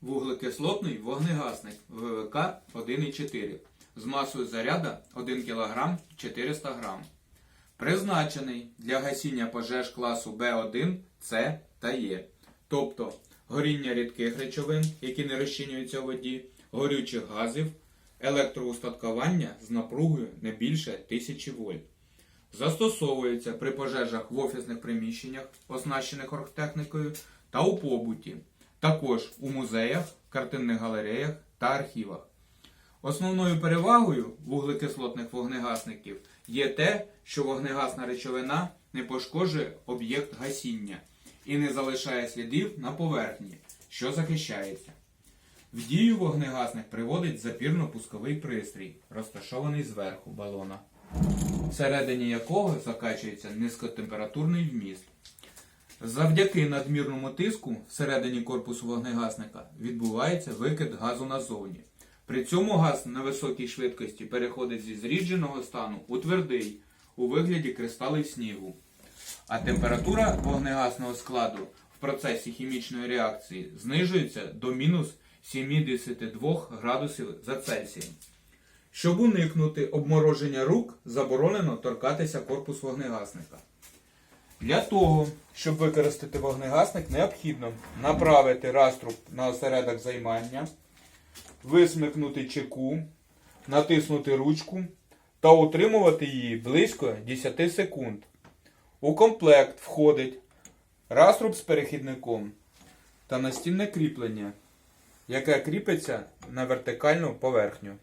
вуглекислотний вогнегасник ВВК 1,4 з масою заряда 1 кг 400 г. Призначений для гасіння пожеж класу Б1, С та Е, тобто горіння рідких речовин, які не розчинюються у воді, горючих газів, електроустаткування з напругою не більше 1000 вольт. Застосовується при пожежах в офісних приміщеннях, оснащених оргтехнікою, та у побуті, також у музеях, картинних галереях та архівах. Основною перевагою вуглекислотних вогнегасників є те, що вогнегасна речовина не пошкоджує об'єкт гасіння і не залишає слідів на поверхні, що захищається. В дію вогнегасник приводить запірно-пусковий пристрій, розташований зверху балона, всередині якого закачується низькотемпературний вміст. Завдяки надмірному тиску всередині корпусу вогнегасника відбувається викид газу назовні. При цьому газ на високій швидкості переходить зі зрідженого стану у твердий у вигляді кристалів снігу. А температура вогнегасного складу в процесі хімічної реакції знижується до мінус 72 градусів за Цельсієм. Щоб уникнути обмороження рук, заборонено торкатися корпус вогнегасника. Для того, щоб використати вогнегасник, необхідно направити раструб на осередок займання, висмикнути чеку, натиснути ручку та утримувати її близько 10 секунд. У комплект входить раструб з перехідником та настінне кріплення, яке кріпиться на вертикальну поверхню.